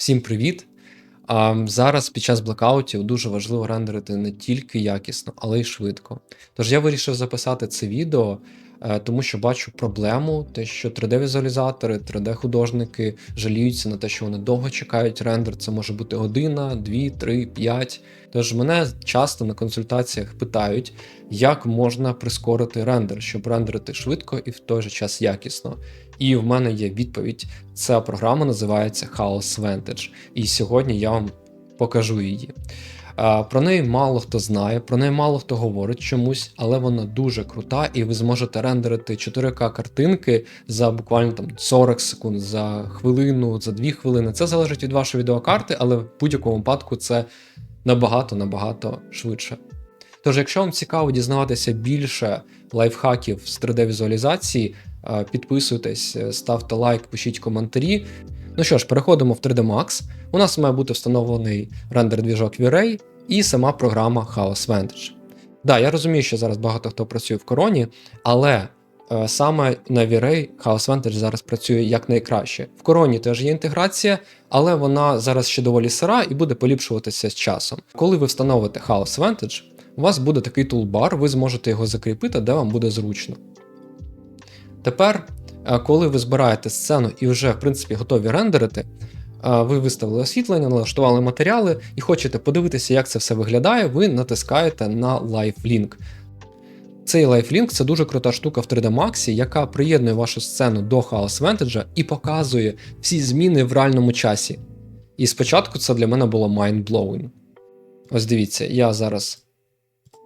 Всім привіт! А, зараз під час блокаутів дуже важливо рендерити не тільки якісно, але й швидко. Тож я вирішив записати це відео, тому що бачу проблему, те, що 3D-візуалізатори, 3D-художники жаліються на те, що вони довго чекають рендер. Це може бути година, дві, три, п'ять. Тож мене часто на консультаціях питають, як можна прискорити рендер, щоб рендерити швидко і в той же час якісно. І в мене є відповідь. Ця програма називається Chaos Vantage. І сьогодні я вам покажу її. Про неї мало хто знає, про неї мало хто говорить чомусь, але вона дуже крута, і ви зможете рендерити 4К картинки за буквально там 40 секунд, за хвилину, за 2 хвилини. Це залежить від вашої відеокарти, але в будь-якому випадку це набагато-набагато швидше. Тож, якщо вам цікаво дізнаватися більше лайфхаків з 3D-візуалізації, е, підписуйтесь, ставте лайк, пишіть коментарі. Ну що ж, переходимо в 3D Max. У нас має бути встановлений рендер-двіжок V-Ray і сама програма Chaos Vantage. Да, я розумію, що зараз багато хто працює в короні, але е, саме на V-Ray Chaos Vantage зараз працює якнайкраще. В короні теж є інтеграція, але вона зараз ще доволі сира і буде поліпшуватися з часом. Коли ви встановите Chaos Vantage, у вас буде такий тулбар, ви зможете його закріпити, де вам буде зручно. Тепер, е, коли ви збираєте сцену і вже, в принципі, готові рендерити, ви виставили освітлення, налаштували матеріали і хочете подивитися, як це все виглядає, ви натискаєте на Link. Цей Link це дуже крута штука в 3D Max, яка приєднує вашу сцену до Chaos Vantage і показує всі зміни в реальному часі. І спочатку це для мене було mind-blowing. Ось дивіться, я зараз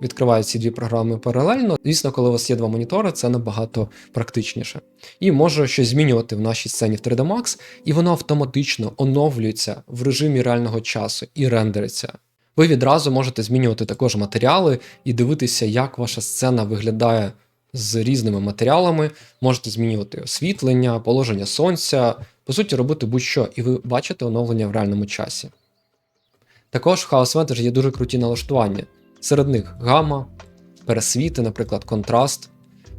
відкриваю ці дві програми паралельно. Звісно, коли у вас є два монітори, це набагато практичніше. І можу щось змінювати в нашій сцені в 3D Max, і воно автоматично оновлюється в режимі реального часу і рендериться. Ви відразу можете змінювати також матеріали і дивитися, як ваша сцена виглядає з різними матеріалами. Можете змінювати освітлення, положення сонця, по суті, робити будь-що, і ви бачите оновлення в реальному часі. Також в Chaos Vantage є дуже круті налаштування. Серед них гама, пересвіти, наприклад, контраст.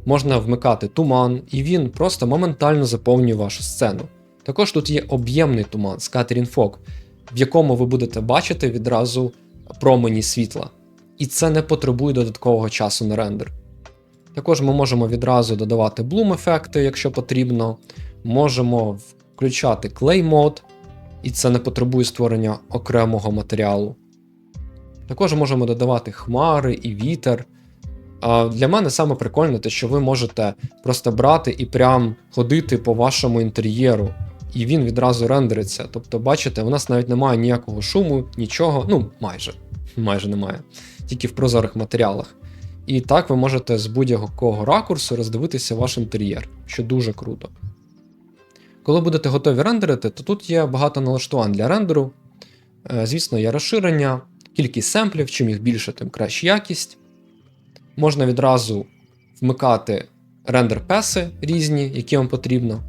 Можна вмикати туман, і він просто моментально заповнює вашу сцену. Також тут є об'ємний туман Scattering Fog, в якому ви будете бачити відразу промені світла. І це не потребує додаткового часу на рендер. Також ми можемо відразу додавати bloom ефекти, якщо потрібно. Можемо включати Clay Mode, і це не потребує створення окремого матеріалу. Також можемо додавати хмари і вітер. Для мене саме прикольне те, що ви можете просто брати і прям ходити по вашому інтер'єру, і він відразу рендериться. Тобто, бачите, у нас навіть немає ніякого шуму, нічого, ну майже майже немає, тільки в прозорих матеріалах. І так ви можете з будь-якого ракурсу роздивитися ваш інтер'єр, що дуже круто. Коли будете готові рендерити, то тут є багато налаштувань для рендеру. Е, Звісно, є розширення, кількість семплів, чим їх більше, тим краща якість. Можна відразу вмикати рендер-песи різні, які вам потрібно.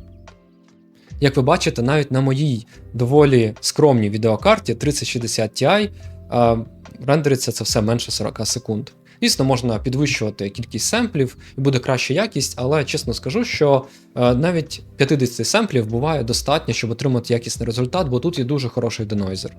Як ви бачите, навіть на моїй доволі скромній відеокарті 3060 Ti е, рендериться це все менше 40 секунд. Звісно, можна підвищувати кількість семплів і буде краща якість, але чесно скажу, що е, навіть 50 семплів буває достатньо, щоб отримати якісний результат, бо тут є дуже хороший денойзер.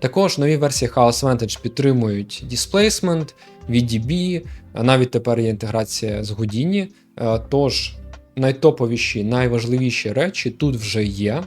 Також нові версії Chaos Vantage підтримують Displacement, VDB, навіть тепер є інтеграція з Houdini, е, Тож найтоповіші, найважливіші речі тут вже є.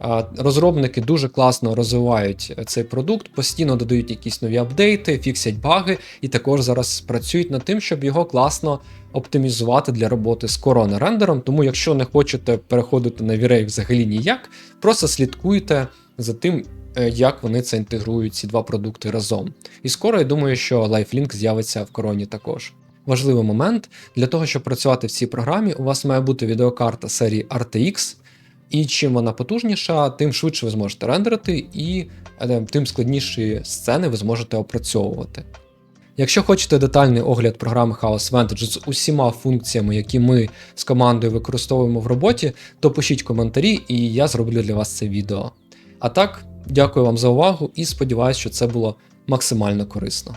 Е, Розробники дуже класно розвивають цей продукт, постійно додають якісь нові апдейти, фіксять баги, і також зараз працюють над тим, щоб його класно оптимізувати для роботи з корона-рендером. Тому, якщо не хочете переходити на V-Ray взагалі ніяк, просто слідкуйте за тим, як вони це інтегрують, ці два продукти разом. І скоро я думаю, що LifeLink з'явиться в короні також. Важливий момент для того, щоб працювати в цій програмі, у вас має бути відеокарта серії RTX. І чим вона потужніша, тим швидше ви зможете рендерити, і е, тим складніші сцени ви зможете опрацьовувати. Якщо хочете детальний огляд програми Chaos Vantage з усіма функціями, які ми з командою використовуємо в роботі, то пишіть коментарі, і я зроблю для вас це відео. А так, дякую вам за увагу і сподіваюся, що це було максимально корисно.